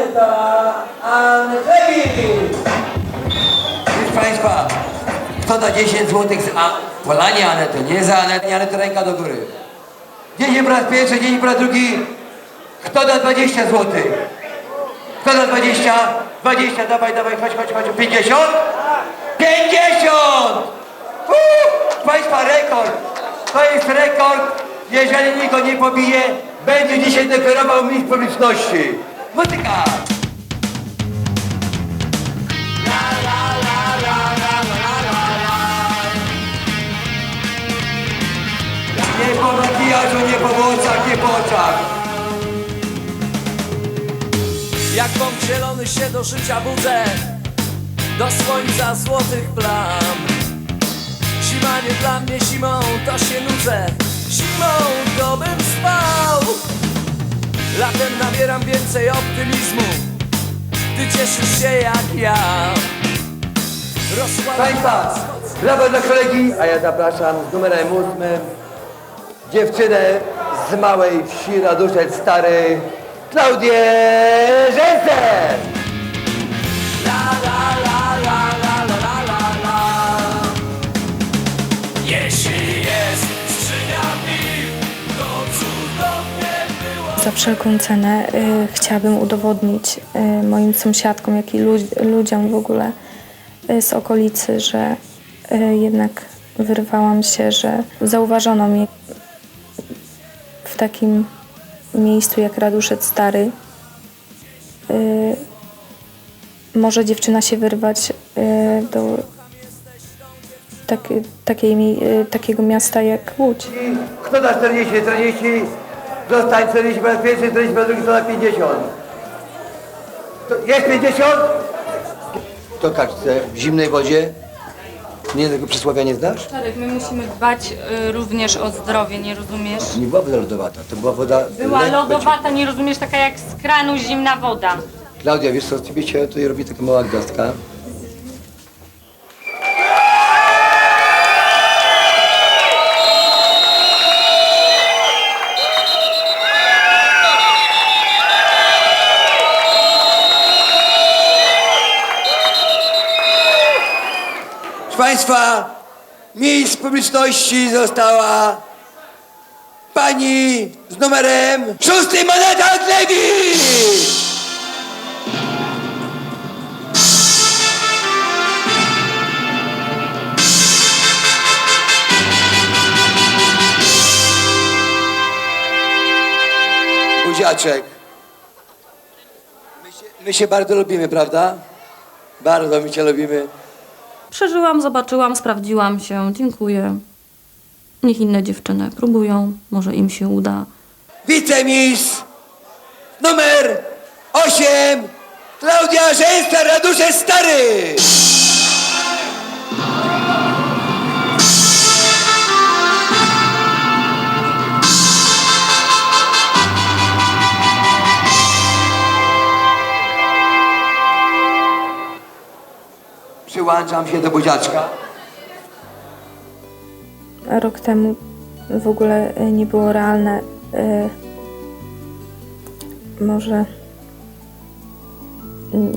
Aneta Andrzejewicz. Proszę Państwa, kto da 10 zł z a... Polanie Anety, nie za Anetę, nie Anetę, ręka do góry. 10 po raz pierwszy, 10 po raz drugi. Kto da 20 zł? Kto da 20? 20, dawaj, dawaj, chodź, chodź, chodź. 50? 50! Uuu, Państwa, rekord. To jest rekord. Jeżeli nikt go nie pobije, będzie dzisiaj deklarował mistrz publiczności. Muzyka! Nie po makijażu, nie po włosach, nie po oczach. Jak bąk zielony się do życia budzę Do słońca złotych plam Zima nie dla mnie zimą, to się nudzę Zimą to bym spał Latem nabieram więcej optymizmu. Ty cieszysz się jak ja. Państwa, brawo dla kolegi, a ja zapraszam z numerem ósmym dziewczynę z małej wsi Raduszec Stary, Klaudię Rzęsę! Za wszelką cenę y, chciałabym udowodnić y, moim sąsiadkom, jak i lu- ludziom w ogóle y, z okolicy, że y, jednak wyrwałam się, że zauważono mnie w takim miejscu jak Raduszec Stary. Y, może dziewczyna się wyrwać y, do takie, takiej, y, takiego miasta jak Łódź. Kto da 40, 40, zostań 40 po raz pierwszy, 40 po raz drugi, to na 50. To jest 50? To kaczce w zimnej wodzie. Nie tego przysłowia nie znasz? Czarek, my musimy dbać y, również o zdrowie, nie rozumiesz? Nie była woda lodowata, to była woda Była lekko lodowata, nie rozumiesz, taka jak z kranu zimna woda. Klaudia, wiesz co, z ciebie się tutaj robi taka mała gwiazdka. Państwa, miejsc publiczności została pani z numerem szóstym Maneta Adlewicz! Buziaczek. My się, my się bardzo lubimy, prawda? Bardzo my cię lubimy. Przeżyłam, zobaczyłam, sprawdziłam się. Dziękuję. Niech inne dziewczyny próbują, może im się uda. Wicemistrz numer 8 Klaudia Rzęsta Radusze Stary. Przyłączam się do buziaczka. rok temu w ogóle y, nie było realne. y, Może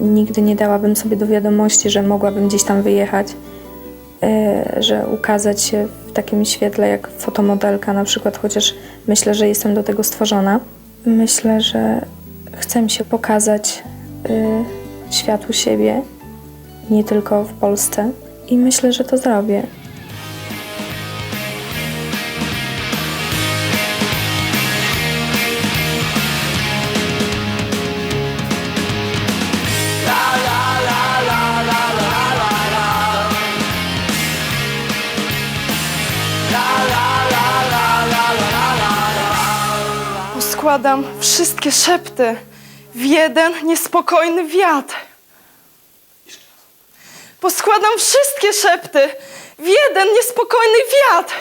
nigdy nie dałabym sobie do wiadomości, że mogłabym gdzieś tam wyjechać, y, że ukazać się w takim świetle jak fotomodelka na przykład, chociaż myślę, że jestem do tego stworzona. Myślę, że chcę się pokazać światu siebie, nie tylko w Polsce i myślę, że to zrobię. Poskładam wszystkie szepty w jeden niespokojny wiatr. Poskładam wszystkie szepty w jeden niespokojny wiatr.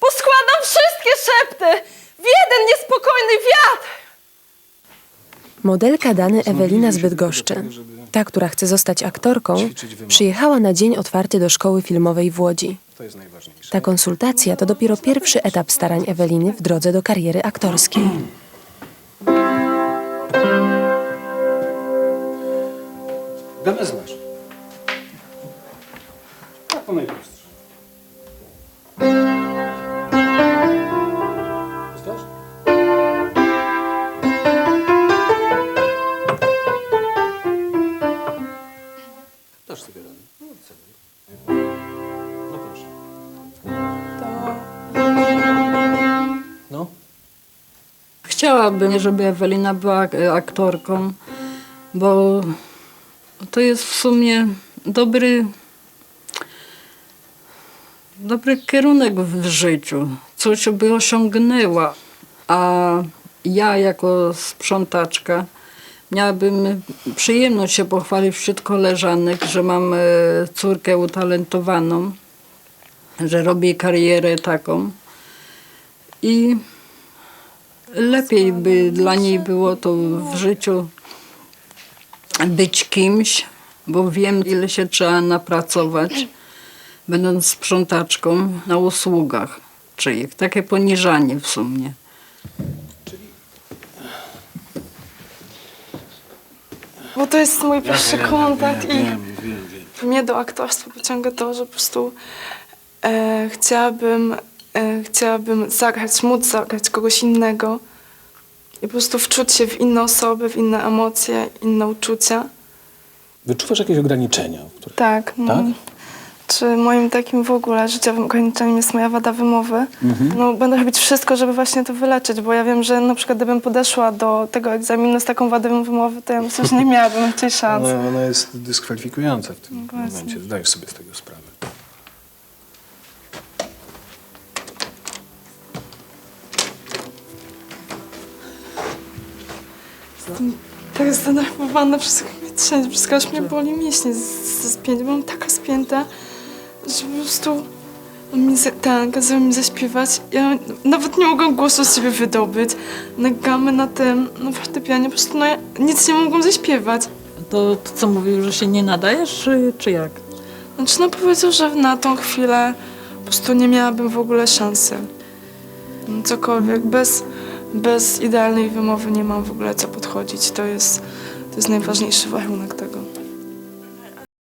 Poskładam wszystkie szepty w jeden niespokojny wiatr. Modelka Dany Ewelina z Bydgoszczy, ta, która chce zostać aktorką, przyjechała na dzień otwarty do szkoły filmowej w Łodzi. Ta konsultacja to dopiero pierwszy etap starań Eweliny w drodze do kariery aktorskiej. Gamę znasz. Chciałabym, żeby Ewelina była e, aktorką, bo to jest w sumie dobry, dobry kierunek w życiu. Coś by osiągnęła. A ja jako sprzątaczka miałabym przyjemność się pochwalić wśród koleżanek, że mam e, córkę utalentowaną, że robię karierę taką. I lepiej by dla niej było to w życiu być kimś, bo wiem, ile się trzeba napracować, będąc sprzątaczką na usługach czyich. Takie poniżanie w sumie. Bo to jest mój pierwszy kontakt i Wiem, wiem, wiem. mnie do aktorstwa pociąga to, że po prostu e, chciałabym, chciałabym zagrać, móc zagrać kogoś innego i po prostu wczuć się w inne osoby, w inne emocje, inne uczucia. Wyczuwasz jakieś ograniczenia? Które... Tak. no. Tak? Czy moim takim w ogóle życiowym ograniczeniem jest moja wada wymowy? No, będę robić wszystko, żeby właśnie to wyleczyć, bo ja wiem, że na przykład gdybym podeszła do tego egzaminu z taką wadą wymowy, to ja myślę, że nie miałabym raczej szans. Ona, ona jest dyskwalifikująca w tym właśnie. momencie. Zdajesz sobie z tego sprawę. Tak zdenerwowana, wszystko mnie trzęsie, wszystko aż mnie boli mięśnie z, z spięcia. Byłam taka spięta, że po prostu on mi za- ten, kazał mi zaśpiewać. Ja nawet nie mogłam głosu z siebie wydobyć. Na gamę, na tym, na fortepianie, po prostu no, ja nic nie mogłam zaśpiewać. To, to co mówił, że się nie nadajesz, czy, czy jak? Znaczy no powiedział, że na tą chwilę po prostu nie miałabym w ogóle szansy. No, Cokolwiek, bez, bez idealnej wymowy nie mam w ogóle co podchodzić. To jest, to jest najważniejszy warunek tego.